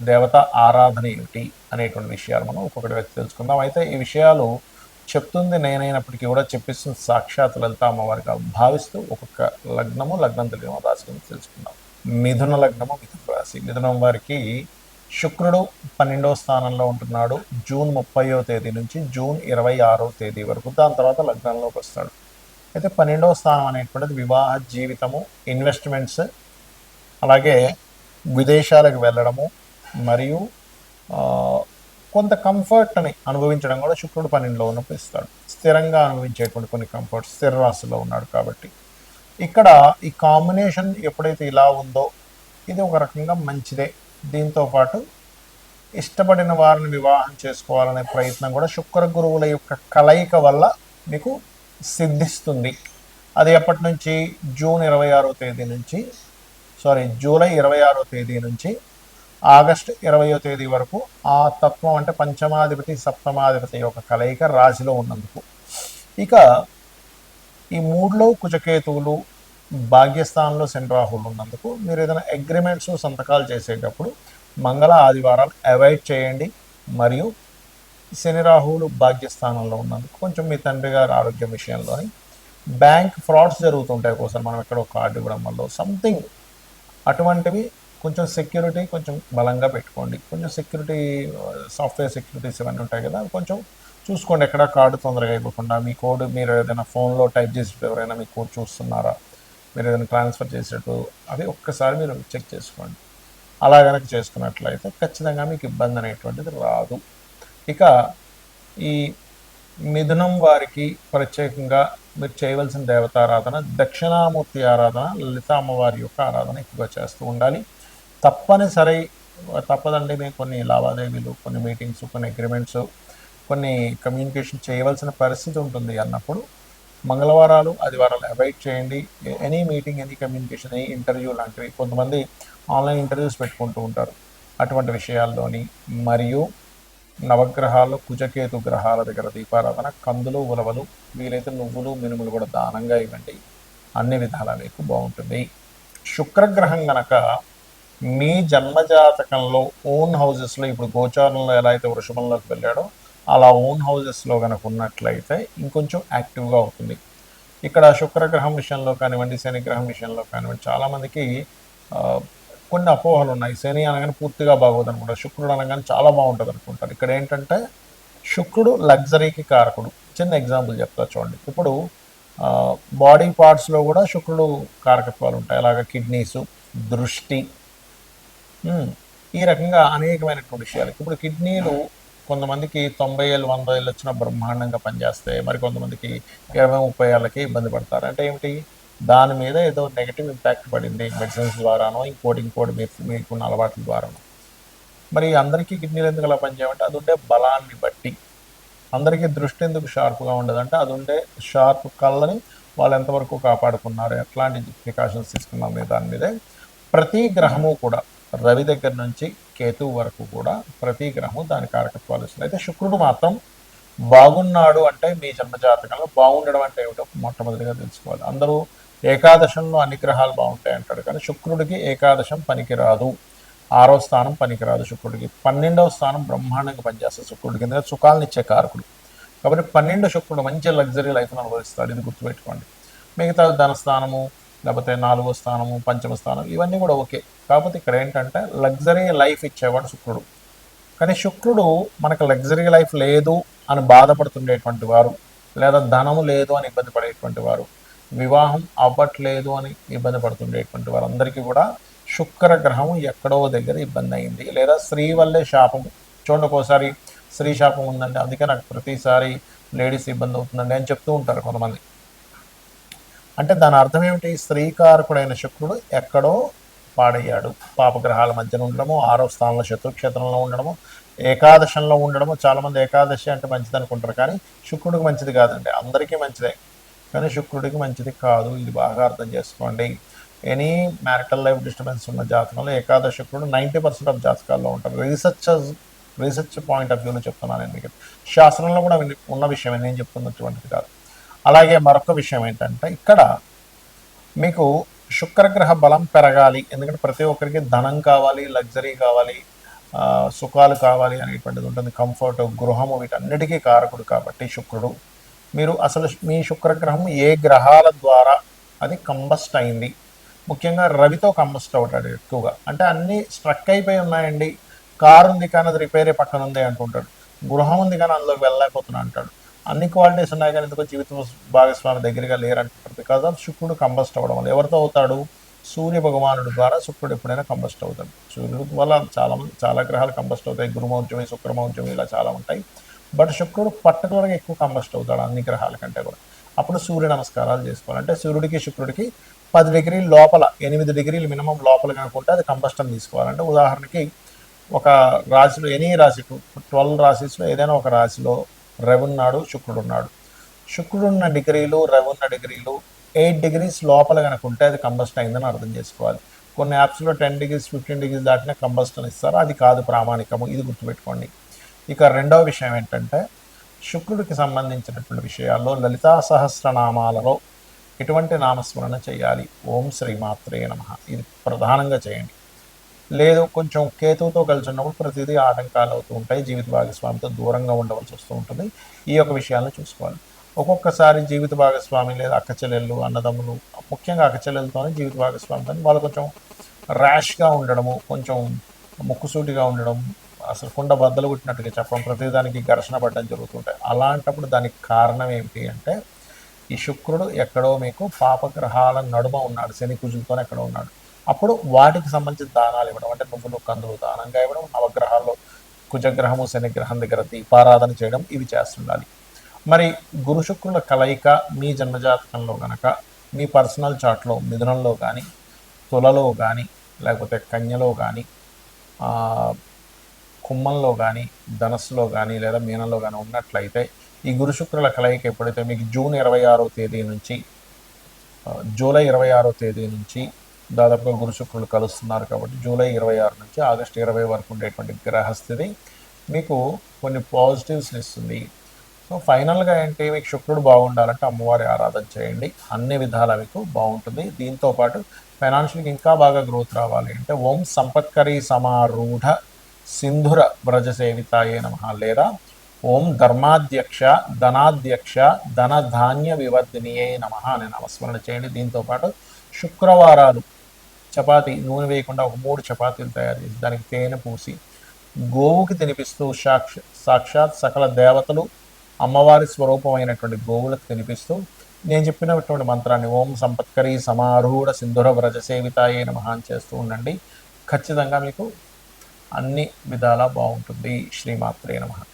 దేవత ఆరాధన ఏమిటి అనేటువంటి విషయాలు మనం ఒక్కొక్కటి వ్యక్తి తెలుసుకుందాం. అయితే ఈ విషయాలు చెప్తుంది నేనైనప్పటికీ కూడా చెప్పిస్తుంది సాక్షాత్ లలిత అమ్మవారిగా భావిస్తూ ఒక్కొక్క లగ్నము లగ్నం తెలియని రాశి గురించి తెలుసుకుందాం. మిథున లగ్నము మిథున రాశి. మిథునం వారికి శుక్రుడు పన్నెండవ స్థానంలో ఉంటున్నాడు. జూన్ ముప్పయో తేదీ నుంచి జూన్ ఇరవై ఆరో తేదీ వరకు దాని తర్వాత లగ్నంలోకి వస్తాడు. అయితే పన్నెండవ స్థానం అనేటువంటిది వివాహ జీవితము ఇన్వెస్ట్మెంట్స్ అలాగే విదేశాలకు వెళ్ళడము మరియు కొంత కంఫర్ట్ని అనుభవించడం కూడా శుక్రుడు పన్నెండులో ఉన్నప్పుడు ఇస్తాడు. స్థిరంగా అనుభవించేటువంటి కొన్ని కంఫర్ట్స్ స్థిర రాశిలో ఉన్నాడు కాబట్టి. ఇక్కడ ఈ కాంబినేషన్ ఎప్పుడైతే ఇలా ఉందో ఇది ఒక రకంగా మంచిదే. దీంతో పాటు ఇష్టపడిన వారిని వివాహం చేసుకోవాలనే ప్రయత్నం కూడా శుక్ర గురువుల యొక్క కలయిక వల్ల మీకు సిద్ధిస్తుంది. అది ఎప్పటి నుంచి? జూన్ ఇరవై ఆరో తేదీ నుంచి సారీ జూలై ఇరవై ఆరో తేదీ నుంచి ఆగస్ట్ ఇరవయో తేదీ వరకు ఆ తత్వం అంటే పంచమాధిపతి సప్తమాధిపతి యొక్క కలయిక రాశిలో ఉన్నందుకు. ఇక ఈ మూడులో కుజకేతువులు భాగ్యస్థానంలో శనిరాహులు ఉన్నందుకు మీరు ఏదైనా అగ్రిమెంట్స్ సంతకాలు చేసేటప్పుడు మంగళ ఆదివారాలు అవాయిడ్ చేయండి. మరియు శని రాహువులు భాగ్యస్థానంలో ఉన్నందుకు కొంచెం మీ తండ్రి గారి ఆరోగ్యం విషయంలోని బ్యాంక్ ఫ్రాడ్స్ జరుగుతుంటాయి కోసం మనం ఎక్కడో కార్డు ఇవ్వడం వల్ల. సంథింగ్ అటువంటివి కొంచెం సెక్యూరిటీ కొంచెం బలంగా పెట్టుకోండి. కొంచెం సెక్యూరిటీ సాఫ్ట్వేర్ సెక్యూరిటీస్ ఇవన్నీ ఉంటాయి కదా కొంచెం చూసుకోండి ఎక్కడ కార్డు తొందరగా అయిపోకుండా. మీ కోడ్ మీరు ఏదైనా ఫోన్లో టైప్ చేసేటప్పుడు ఎవరైనా మీ కోడ్ చూస్తున్నారా? మీరు ఏదైనా ట్రాన్స్ఫర్ చేసేటప్పుడు అది ఒక్కసారి మీరు చెక్ చేసుకోండి. అలా కనుక చేసుకున్నట్లయితే ఖచ్చితంగా మీకు ఇబ్బంది అనేటువంటిది రాదు. ఇక ఈ మిథునం వారికి ప్రత్యేకంగా మీరు చేయవలసిన దేవతారాధన దక్షిణామూర్తి ఆరాధన లలిత అమ్మవారి యొక్క ఆరాధన ఎక్కువగా చేస్తూ ఉండాలి. తప్పనిసరి తప్పదండి మేము కొన్ని లావాదేవీలు కొన్ని మీటింగ్స్ కొన్ని అగ్రిమెంట్స్ కొన్ని కమ్యూనికేషన్ చేయవలసిన పరిస్థితి ఉంటుంది అన్నప్పుడు మంగళవారాలు ఆదివారాలు అవాయిడ్ చేయండి. Any meeting any communication any interview లాంటివి కొంతమంది ఆన్లైన్ ఇంటర్వ్యూస్ పెట్టుకుంటూ ఉంటారు. అటువంటి విషయాల్లోని మరియు నవగ్రహాలు కుజకేతు గ్రహాల దగ్గర దీపారాధన కందులు ఉలవలు వీలైతే నువ్వులు మినుములు కూడా దానంగా ఇవ్వండి. అన్ని విధాలా మీకు బాగుంటుంది. శుక్రగ్రహం గనక మీ జన్మజాతకంలో ఓన్ హౌజెస్లో ఇప్పుడు గోచారంలో ఎలా అయితే వృషభంలోకి వెళ్ళాడో అలా ఓన్ హౌజెస్లో కనుక ఉన్నట్లయితే ఇంకొంచెం యాక్టివ్గా అవుతుంది ఇక్కడ శుక్రగ్రహం విషయంలో కానివ్వండి శనిగ్రహం విషయంలో కానివ్వండి చాలామందికి కొన్ని అపోహలు ఉన్నాయి. శని అనగానే పూర్తిగా బాగోదు అనుకుంటారు. శుక్రుడు అనగానే చాలా బాగుంటుంది అనుకుంటారు. ఇక్కడ ఏంటంటే శుక్రుడు లగ్జరీకి కారకుడు. చిన్న ఎగ్జాంపుల్ చెప్తా చూడండి. ఇప్పుడు బాడీ పార్ట్స్లో కూడా శుక్రుడు కారకత్వాలు ఉంటాయి. అలాగే కిడ్నీసు దృష్టి ఈ రకంగా అనేకమైనటువంటి విషయాలు. ఇప్పుడు కిడ్నీలు కొంతమందికి తొంభై ఏళ్ళు వంద ఏళ్ళు వచ్చిన బ్రహ్మాండంగా పనిచేస్తాయి మరి కొంతమందికి ఇరవై ముప్పై ఏళ్ళకి ఇబ్బంది పడతారు. అంటే ఏమిటి? దాని మీద ఏదో నెగటివ్ ఇంపాక్ట్ పడింది మెడిసిన్స్ ద్వారానో ఇంకోటి ఇంకోటి మీకున్న అలవాట్ల ద్వారానో. మరి అందరికీ కిడ్నీలు ఎందుకు అలా పనిచేయమంటే అది ఉండే బలాన్ని బట్టి. అందరికీ దృష్టి ఎందుకు షార్ప్గా ఉండదంటే అది ఉండే షార్ప్ కళ్ళని వాళ్ళు ఎంతవరకు కాపాడుకున్నారు? ఎట్లాంటి ప్రికాషన్స్ తీసుకున్నారు దాని మీదే. ప్రతి గ్రహము కూడా రవి దగ్గర నుంచి కేతువు వరకు కూడా ప్రతి గ్రహము దాని కారకత్వాలు ఇస్తుంది. అయితే శుక్రుడు మాత్రం బాగున్నాడు అంటే మీ జన్మ జాతకంలో బాగుండడం అంటే ఏమిటో మొట్టమొదటిగా తెలుసుకోవాలి. అందరూ ఏకాదశంలో అన్ని గ్రహాలు బాగుంటాయి అంటాడు కానీ శుక్రుడికి ఏకాదశం పనికిరాదు. ఆరో స్థానం పనికిరాదు శుక్రుడికి. పన్నెండవ స్థానం బ్రహ్మాండంగా పనిచేస్తుంది శుక్రుడికి. ఎందుకంటే సుఖాలను ఇచ్చే కారకుడు. కాబట్టి పన్నెండు శుక్రుడు మంచి లగ్జరీ లైఫ్ను అనుభవిస్తాడు. ఇది గుర్తుపెట్టుకోండి. మిగతా ధనస్థానము లేకపోతే నాలుగో స్థానము పంచమ స్థానం ఇవన్నీ కూడా ఓకే. కాకపోతే ఇక్కడ ఏంటంటే లగ్జరీ లైఫ్ ఇచ్చేవాడు శుక్రుడు. కానీ శుక్రుడు మనకు లగ్జరీ లైఫ్ లేదు అని బాధపడుతుండేటువంటి వారు లేదా ధనము లేదు అని ఇబ్బంది పడేటువంటి వారు వివాహం అవ్వట్లేదు అని ఇబ్బంది పడుతుండేటువంటి వారందరికీ కూడా శుక్ర గ్రహం ఎక్కడో దగ్గర ఇబ్బంది అయింది. లేదా స్త్రీ వల్లే శాపము. చూడండి ఒకసారి స్త్రీ శాపం ఉందండి అందుకే నాకు ప్రతిసారి లేడీస్ ఇబ్బంది అవుతుందండి అని చెప్తూ ఉంటారు కొంతమంది. అంటే దాని అర్థం ఏమిటి? స్త్రీకారకుడైన శుక్రుడు ఎక్కడో పాడయ్యాడు. పాపగ్రహాల మధ్యన ఉండడము ఆరో స్థానంలో శత్రుక్షేత్రంలో ఉండడము ఏకాదశంలో ఉండడము. చాలామంది ఏకాదశి అంటే మంచిది అనుకుంటారు కానీ శుక్రుడికి మంచిది కాదండి. అందరికీ మంచిదే. కానీ శుక్రుడికి మంచిది కాదు. ఇది బాగా అర్థం చేసుకోండి. ఎనీ మ్యారిటల్ లైఫ్ డిస్టర్బెన్స్ ఉన్న జాతకంలో ఏకాదశ శుక్రుడు నైంటీ పర్సెంట్ ఆఫ్ జాతకాల్లో ఉంటారు. రీసెర్చ్ రీసెర్చ్ పాయింట్ ఆఫ్ వ్యూలో చెప్తున్నాను ఎందుకంటే మీకు. శాస్త్రంలో కూడా ఉన్న విషయం నేను చెప్తున్నటువంటిది కాదు. అలాగే మరొక విషయం ఏంటంటే ఇక్కడ మీకు శుక్రగ్రహ బలం పెరగాలి. ఎందుకంటే ప్రతి ఒక్కరికి ధనం కావాలి లగ్జరీ కావాలి సుఖాలు కావాలి అనేటువంటిది ఉంటుంది. కంఫర్ట్ గృహము వీటన్నిటికీ కారకుడు కాబట్టి శుక్రుడు. మీరు అసలు మీ శుక్రగ్రహం ఏ గ్రహాల ద్వారా అది కంబస్ట్ అయింది? ముఖ్యంగా రవితో కంబస్ట్ అవుతాడు ఎక్కువగా. అంటే అన్నీ స్ట్రక్ అయిపోయి ఉన్నాయండి. కారు ఉంది కానీ అది రిపేరే పక్కన ఉంది అంటుంటాడు. గృహం ఉంది కానీ అందులోకి వెళ్ళలేకపోతున్నా అంటాడు. అన్ని క్వాలిటీస్ ఉన్నాయి కానీ ఎందుకో జీవిత భాగస్వామి దగ్గరగా లేరంటారు బికాజ్ ఆఫ్ శుక్రుడు కంబస్ట్ అవ్వడం వల్ల ఎవరితో అవుతాడు? సూర్య భగవానుడు ద్వారా శుక్రుడు ఎప్పుడైనా కంబస్ట్ అవుతాడు. సూర్యుడు వల్ల చాలా చాలా గ్రహాలు కంబస్ట్ అవుతాయి. గురుమౌర్జమి శుక్రమౌర్జమి ఇలా చాలా ఉంటాయి. బట్ శుక్రుడు పర్టికులర్గా ఎక్కువ కంబస్ట్ అవుతాడు అన్ని గ్రహాల కంటే కూడా. అప్పుడు సూర్య నమస్కారాలు చేసుకోవాలంటే సూర్యుడికి శుక్రుడికి పది డిగ్రీల లోపల ఎనిమిది డిగ్రీలు మినిమం లోపల కనుకుంటే అది కంబస్టన్ తీసుకోవాలంటే ఉదాహరణకి ఒక రాశిలో ఎనీ రాశి ట్వెల్వ్ రాశిస్లో ఏదైనా ఒక రాశిలో రవి ఉన్నాడు శుక్రుడు ఉన్నాడు శుక్రుడు ఉన్న డిగ్రీలు రవి ఉన్న డిగ్రీలు ఎయిట్ డిగ్రీస్ లోపల కనుక ఉంటే అది కంబస్ట్ అయిందని అర్థం చేసుకోవాలి. కొన్ని యాప్స్లో టెన్ డిగ్రీస్ ఫిఫ్టీన్ డిగ్రీస్ దాటిన కంబస్టన్ ఇస్తారు? అది కాదు ప్రామాణికము ఇది గుర్తుపెట్టుకోండి. ఇక రెండవ విషయం ఏంటంటే శుక్రుడికి సంబంధించినటువంటి విషయాల్లో లలితా సహస్రనామాలలో ఎటువంటి నామస్మరణ చేయాలి? ఓం శ్రీమాత్రే నమ. ఇది ప్రధానంగా చేయండి. లేదు కొంచెం కేతువుతో కలిసి ఉన్నప్పుడు ప్రతిదీ ఆటంకాలు అవుతూ ఉంటాయి. జీవిత భాగస్వామితో దూరంగా ఉండవలసి వస్తూ ఉంటుంది. ఈ యొక్క విషయాలను చూసుకోవాలి. ఒక్కొక్కసారి జీవిత భాగస్వామి లేదా అక్కచెల్లెళ్ళు అన్నదమ్ములు ముఖ్యంగా అక్కచెల్లెలతోనే జీవిత భాగస్వామితో వాళ్ళు కొంచెం ర్యాష్గా ఉండడము కొంచెం ముక్కుసూటిగా ఉండడం అసలు కుండ బద్దలు కొట్టినట్టుగా చెప్పడం ప్రతిదానికి ఘర్షణ పడడం జరుగుతుంటాయి. అలాంటప్పుడు దానికి కారణం ఏమిటి అంటే ఈ శుక్రుడు ఎక్కడో మీకు పాపగ్రహాల నడుమ ఉన్నాడు. శని కుజులతో ఎక్కడో ఉన్నాడు. అప్పుడు వాటికి సంబంధించిన దానాలు ఇవ్వడం అంటే నువ్వులు కందులు దానంగా ఇవ్వడం నవగ్రహాల్లో కుజగ్రహము శనిగ్రహం దగ్గర దీపారాధన చేయడం ఇవి చేస్తుండాలి. మరి గురు శుక్రుల కలయిక మీ జన్మజాతకంలో కనుక మీ పర్సనల్ చాట్లో మిథునంలో కానీ తులలో కానీ లేకపోతే కన్యలో కానీ కుమ్మంలో కానీ ధనస్సులో కానీ లేదా మీనంలో కానీ ఉన్నట్లయితే ఈ గురు శుక్రుల కలయిక ఎప్పుడైతే మీకు జూన్ ఇరవై ఆరో తేదీ నుంచి జూలై ఇరవై ఆరో తేదీ నుంచి దాదాపుగా గురు శుక్రులు కలుస్తున్నారు కాబట్టి జూలై ఇరవై ఆరు నుంచి ఆగస్టు ఇరవై వరకు ఉండేటువంటి గ్రహస్థితి మీకు కొన్ని పాజిటివ్స్ని ఇస్తుంది. సో ఫైనల్గా ఏంటి? మీకు శుక్రుడు బాగుండాలంటే అమ్మవారి ఆరాధన చేయండి. అన్ని విధాల మీకు బాగుంటుంది. దీంతో పాటు ఇంకా బాగా గ్రోత్ రావాలి అంటే ఓం సంపత్కరీ సమారూఢ సింధుర వ్రజ సేవితాయే నమ లేదా ఓం ధర్మాధ్యక్ష ధనాధ్యక్ష ధన ధాన్య వివర్ధినియే నమ అని నమస్మరణ చేయండి. దీంతో పాటు శుక్రవారాలు చపాతి నూనె వేయకుండా ఒక మూడు చపాతీలు తయారు చేసి దానికి తేనె పూసి గోవుకి తినిపిస్తూ సాక్ష సాక్షాత్ సకల దేవతలు అమ్మవారి స్వరూపమైనటువంటి గోవులకు తినిపిస్తూ నేను చెప్పినటువంటి మంత్రాన్ని ఓం సంపత్కరి సమారూఢ సింధుర వ్రజ సేవితాయే నమః చేస్తూ ఉండండి. ఖచ్చితంగా మీకు అన్ని విధాలా బాగుంటుంది. శ్రీమాత్రే నమహా